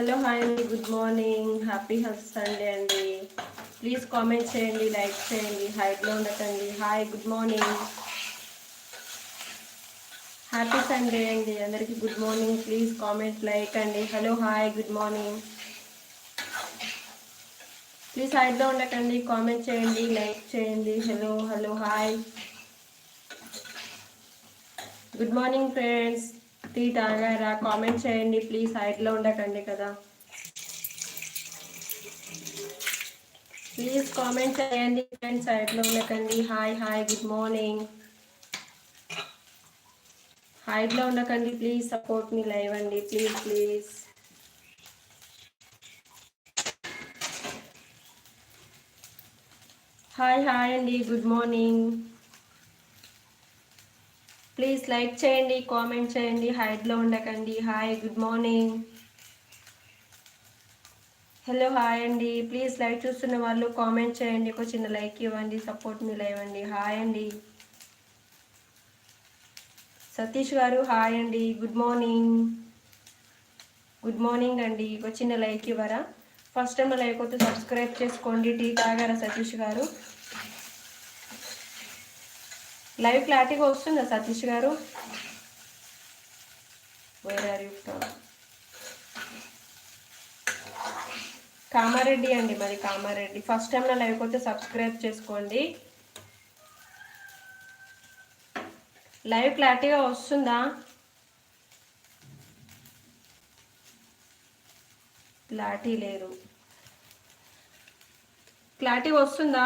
Hello hi అండి good morning. Happy health Sunday అండి. Please comment చేయండి లైక్ చేయండి హైట్లో ఉండకండి. Hi good morning. Happy Sunday అండి అందరికీ good morning. Please comment like అండి. Hello hi good morning. Please హైట్లో ఉండకండి కామెంట్ చేయండి లైక్ చేయండి. Hello hello hi. Good morning friends. Tea తాగారా? కామెంట్ చేయండి ప్లీజ్ సైడ్లో ఉండకండి కదా. ప్లీజ్ కామెంట్ చేయండి ఫ్రెండ్స్ సైడ్లో ఉండకండి. హాయ్ హాయ్ గుడ్ మార్నింగ్ హైట్లో ఉండకండి ప్లీజ్ సపోర్ట్ మీ లైవ్ అండి. ప్లీజ్ ప్లీజ్ హాయ్ హాయ్ అండి. గుడ్ మార్నింగ్ ప్లీజ్ లైక్ చేయండి కామెంట్ చేయండి హైట్లో ఉండకండి. Hi good morning hello hi అండి. ప్లీజ్ లైవ్ చూస్తున్న వాళ్ళు కామెంట్ చేయండి. ఒక చిన్న లైక్ ఇవ్వండి సపోర్ట్ మీ ఇవ్వండి హాయ్ అండి. సతీష్ గారు హాయ్ అండి. గుడ్ మార్నింగ్ గుడ్ మార్నింగ్ అండి. ఒక చిన్న లైక్ ఇవ్వరా? ఫస్ట్ టైం లైక్ వస్తే సబ్స్క్రైబ్ చేసుకోండి. టీ తాగారా సతీష్ గారు? లైవ్ క్లారిటీగా వస్తుందా సతీష్ గారు? Where are you from Kamareddy అండి మరి కామారెడ్డి. ఫస్ట్ టైం నా లైవ్ వస్తే సబ్స్క్రైబ్ చేసుకోండి. లైవ్ క్లారిటీగా వస్తుందా? క్లారిటీ లేదు. క్లారిటీ వస్తుందా?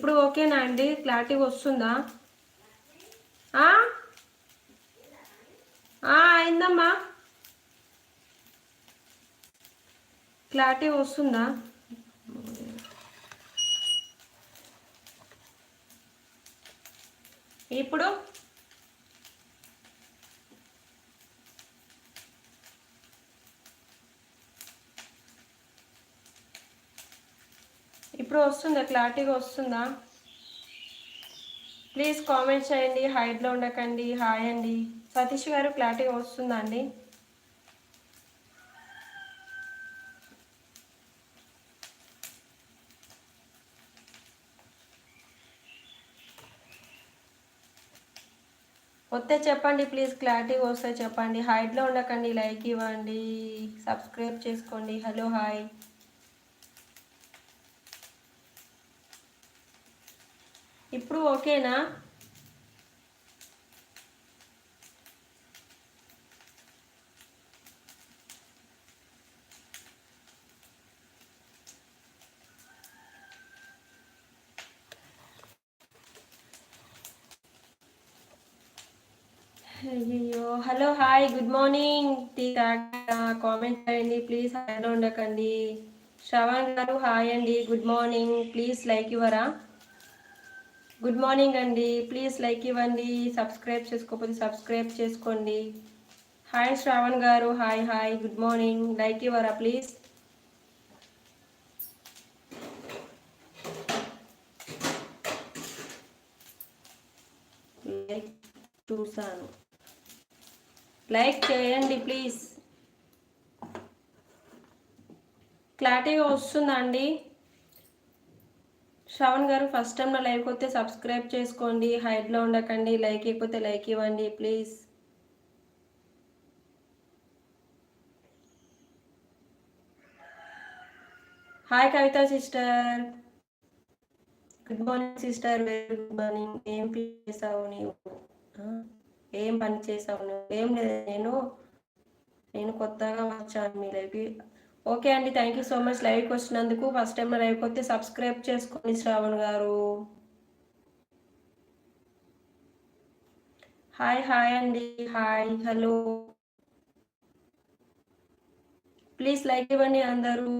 ఇప్పుడు ఓకేనా అండి? క్లారిటీ వస్తుందా? ఆ? అయిందమ్మా. క్లారిటీ వస్తుందా? ఇప్పుడు? ఇప్పుడు వస్తుందా? క్లారిటీగా వస్తుందా? ప్లీజ్ కామెంట్ చేయండి. హైట్లో ఉండకండి. హాయ్ అండి. సతీష్ గారు క్లారిటీగా వస్తుందా అండి? వస్తే చెప్పండి. ప్లీజ్ క్లారిటీగా వస్తే చెప్పండి. హైట్లో ఉండకండి. లైక్ ఇవ్వండి. సబ్స్క్రైబ్ చేసుకోండి. Hello hi. ఇప్పుడు ఓకేనా? అయ్యో hello hi good morning. Tea comment చేయండి ప్లీజ్. హాయ్లో ఉండకండి. శ్రవణ్ గారు హాయ్ అండి. Good morning. ప్లీజ్ లైక్ ఇవ్వరా? గుడ్ మార్నింగ్ అండి. ప్లీజ్ లైక్ ఇవ్వండి. సబ్స్క్రైబ్ చేసుకోకపోతే సబ్స్క్రైబ్ చేసుకోండి. హాయ్ శ్రావణ్ గారు. Hi hi good morning like ఇవ్వరా ప్లీజ్ లైక్ చూసాను లైక్ చేయండి ప్లీజ్ క్లారిటీగా వస్తుందా అండి? శ్రవణ్ గారు ఫస్ట్ టైం నా లైక్ వస్తే సబ్స్క్రైబ్ చేసుకోండి హైట్లో ఉండకండి లైక్ ఇవ్వకపోతే లైక్ ఇవ్వండి please hi Kavitha sister good morning sister very good morning ఏం చేసావు నీవు? ఏం పని చేసావు? నువ్వు ఏం లేదు. నేను నేను కొత్తగా వచ్చాను మీ లైవ్కి ఓకే అండి థ్యాంక్ యూ సో మచ్ లైవ్కి వచ్చినందుకు ఫస్ట్ టైం లైవ్కి వస్తే సబ్స్క్రైబ్ చేసుకోండి శ్రావణ్ గారు. హాయ్ హాయ్ అండి హాయ్ హలో ప్లీజ్ లైక్ ఇవ్వండి అందరూ.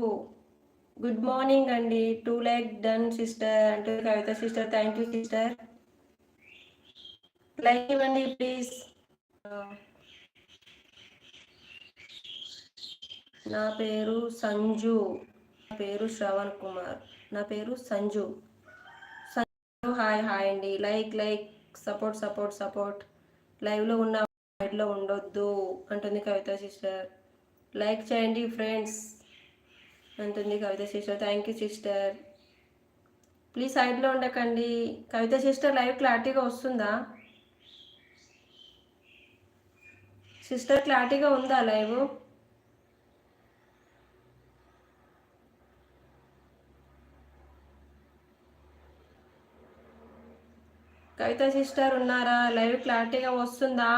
గుడ్ మార్నింగ్ అండి టూ లైక్ డన్ సిస్టర్ అంటే Kavitha sister thank you sister like ఇవ్వండి ప్లీజ్ నా పేరు సంజు. నా పేరు శ్రవణ్ కుమార్. నా పేరు సంజు. సంజు హాయ్ హాయ్ అండి. Like like support support support. లైవ్లో ఉన్న సైడ్లో ఉండొద్దు అంటుంది కవిత సిస్టర్. లైక్ చేయండి ఫ్రెండ్స్ అంటుంది Kavitha sister. Thank you sister. Please సైడ్లో ఉండకండి. కవిత సిస్టర్ లైవ్ క్లారిటీగా వస్తుందా? సిస్టర్ క్లారిటీగా ఉందా లైవ్? కవిత సిస్టర్ ఉన్నారా? లైవ్ క్లారిటీగా వస్తుందా?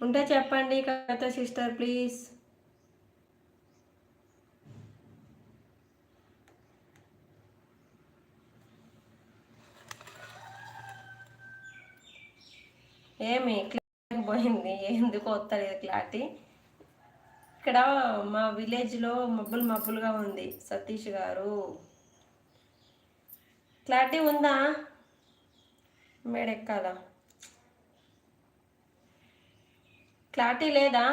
ఉంటే చెప్పండి కవిత సిస్టర్ ప్లీజ్. ఏమి క్లారిటీ పోయింది. ఎందుకు వస్తలేదు క్లారిటీ? ఇక్కడ మా విలేజ్లో మబ్బులు మబ్బులుగా ఉంది. సతీష్ గారు. క్లారిటీ ఉందా? మేడెక్కాలా? క్లారిటీ లేదా?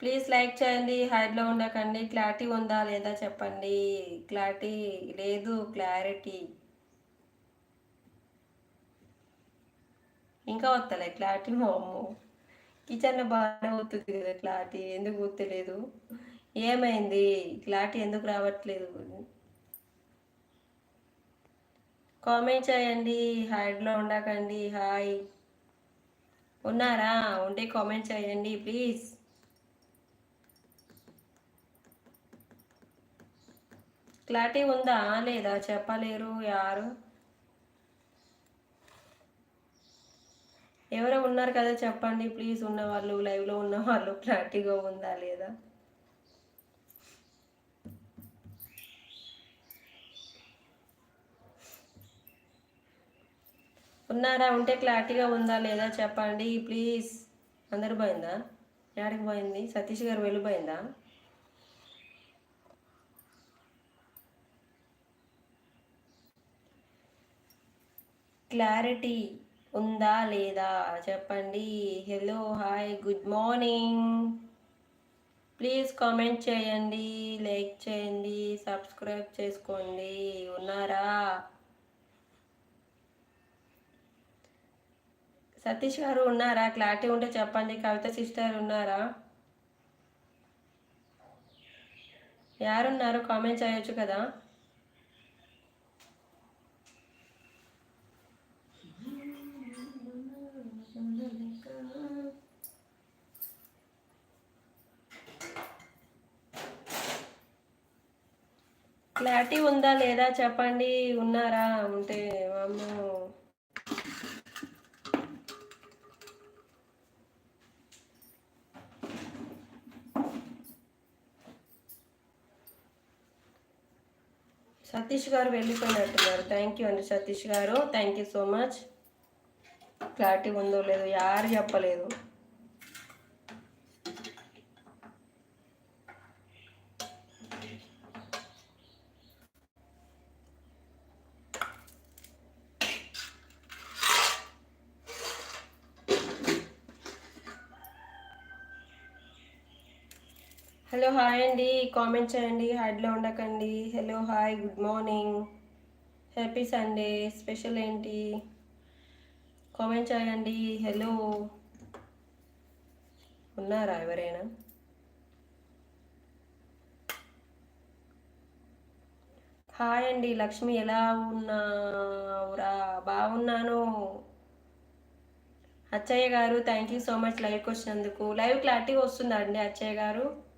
ప్లీజ్ లైక్ చేయండి హైడ్లో ఉండకండి. క్లారిటీ ఉందా లేదా చెప్పండి. క్లారిటీ లేదు క్లారిటీ ఇంకా వస్తలే క్లారిటీ మా అమ్మ కిచెన్లో బాగానే పోతుంది కదా క్లారిటీ ఎందుకు గుర్తులేదు ఏమైంది? క్లారిటీ ఎందుకు రావట్లేదు? కామెంట్ చేయండి హైడ్లో ఉండకండి హాయ్. ఉన్నారా? ఉంటే కామెంట్ చేయండి ప్లీజ్. క్లారిటీ ఉందా? లేదా చెప్పలేరు యారు? ఎవరో ఉన్నారు కదా చెప్పండి ప్లీజ్ ఉన్నవాళ్ళు లైవ్లో ఉన్నవాళ్ళు క్లారిటీగా ఉందా లేదా? ఉన్నారా? ఉంటే క్లారిటీగా ఉందా లేదా చెప్పండి ప్లీజ్ అందరు పోయిందా? యాడికి పోయింది? సతీష్ గారు వెళ్ళిపోయిందా? క్లారిటీ ఉందా లేదా? చెప్పండి. Hello hi good morning please comment చేయండి లైక్ చేయండి సబ్స్క్రైబ్ చేసుకోండి. ఉన్నారా? సతీష్ గారు ఉన్నారా? క్లారిటీ ఉంటే చెప్పండి. కవిత సిస్టర్ ఉన్నారా? యారున్నారు? కామెంట్ చేయొచ్చు కదా. క్లారిటీ ఉందా లేదా చెప్పండి? ఉన్నారా? ఉంటే అమ్మో. సతీష్ గారు వెళ్ళిపోయినట్టున్నారు. థ్యాంక్ యూ అండి సతీష్ గారు. Thank you so much clarity ఉందో లేదో యారు చెప్పలేదు. హలో హాయ్ అండి. కామెంట్ చేయండి. హైడ్లో ఉండకండి. Hello hi good morning happy Sunday special ఏంటి? కామెంట్ చేయండి. హలో ఉన్నారా ఎవరైనా? హాయ్ అండి. లక్ష్మి ఎలా ఉన్నావురా? బాగున్నాను. అచ్చయ్య గారు థ్యాంక్ యూ సో మచ్ లైవ్కి వచ్చినందుకు లైవ్ క్లారిటీ వస్తుందా అండి అచ్చయ్య గారు?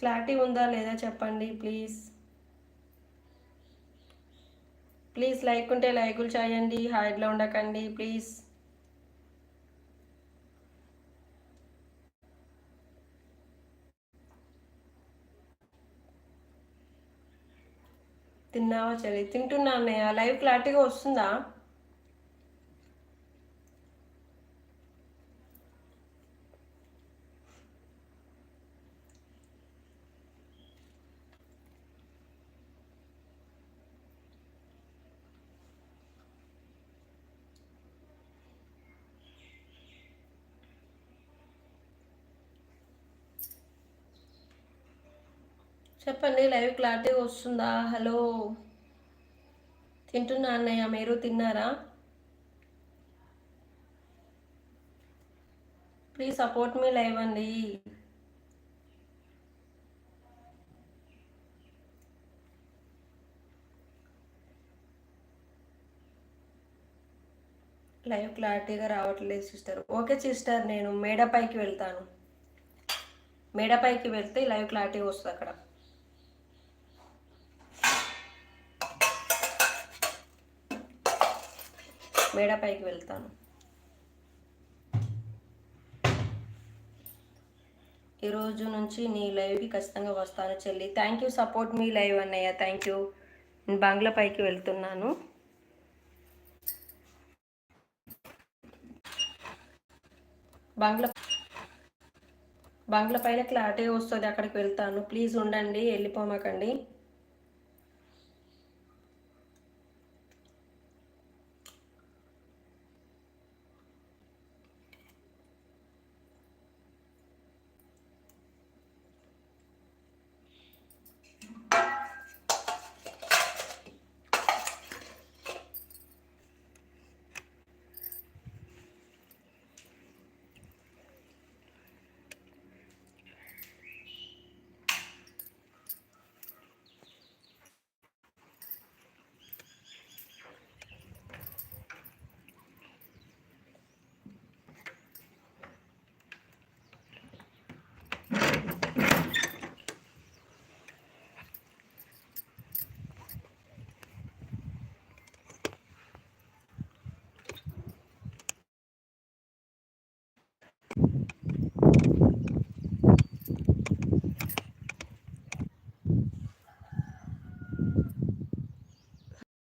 క్లారిటీ ఉందా లేదా చెప్పండి ప్లీజ్ ప్లీజ్ లైక్ ఉంటే లైకులు చేయండి హైడ్లో ఉండకండి ప్లీజ్ తిన్నావా చలి తింటున్నా అన్నయ్య. లైవ్ క్లారిటీగా వస్తుందా? చెప్పండి లైవ్ క్లారిటీ వస్తుందా? హలో. తింటున్నా అన్నయ్య మీరు తిన్నారా? ప్లీజ్ సపోర్ట్ మీ లైవ్ అండి. లైవ్ క్లారిటీగా రావట్లేదు సిస్టర్. ఓకే సిస్టర్ నేను మేడపైకి వెళ్తాను. మేడపైకి వెళ్తే లైవ్ క్లారిటీ వస్తుంది అక్కడ. మేడపైకి వెళ్తాను. ఈరోజు నుంచి నీ లైవ్కి ఖచ్చితంగా వస్తాను చెల్లి. Thank you support me live అన్నయ్య. థ్యాంక్ యూ నేను బంగ్లా పైకి వెళ్తున్నాను. బంగ్లా బంగ్లా పైన క్లారిటీ వస్తుంది అక్కడికి వెళ్తాను. ప్లీజ్ ఉండండి వెళ్ళిపోమాకండి.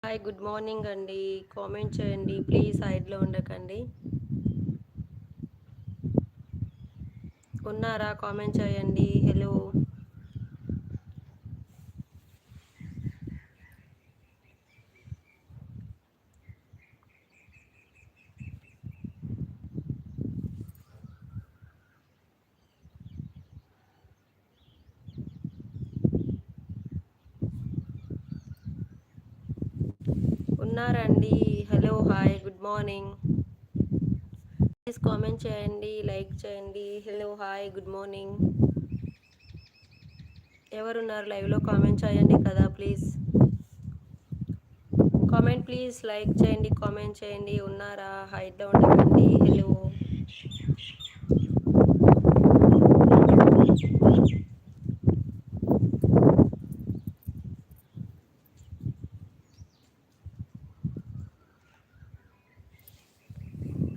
హాయ్ గుడ్ మార్నింగ్ అండి. కామెంట్ చేయండి ప్లీజ్ సైడ్లో ఉండకండి. ఉన్నారా? కామెంట్ చేయండి. హలో. ఉన్నారండి. Hello hi good morning please comment చేయండి లైక్ చేయండి. హలో హాయ్ గుడ్ మార్నింగ్ ఎవరున్నారు లైవ్లో కామెంట్ చేయండి కదా ప్లీజ్ కామెంట్ ప్లీజ్ లైక్ చేయండి కామెంట్ చేయండి. ఉన్నారా? హైట్లో ఉండకండి హలో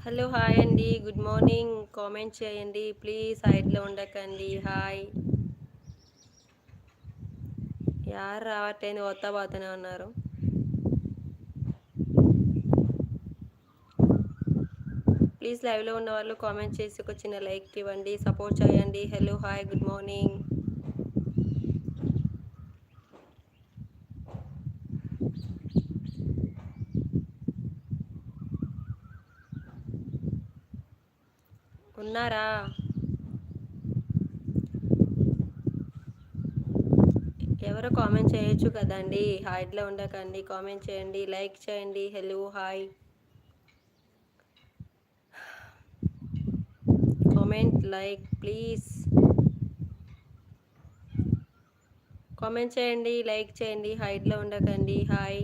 హలో హాయ్ అండి. Good morning. కామెంట్ చేయండి. ప్లీజ్ సైడ్లో ఉండకండి. హాయ్. యారు రావట్లేదు. వస్తా పోతూనే ఉన్నారు. ప్లీజ్ లైవ్లో ఉన్న వాళ్ళు కామెంట్ చేసి ఒక చిన్న లైక్ ఇవ్వండి. సపోర్ట్ చేయండి. Hello hi. Good morning. ఉన్నారా? ఎవరో కామెంట్ చేయొచ్చు కదండి. హాయిలో ఉండకండి. కామెంట్ చేయండి. లైక్ చేయండి. Hello hi comment like please comment చేయండి. లైక్ చేయండి. హైట్లో ఉండకండి. హాయ్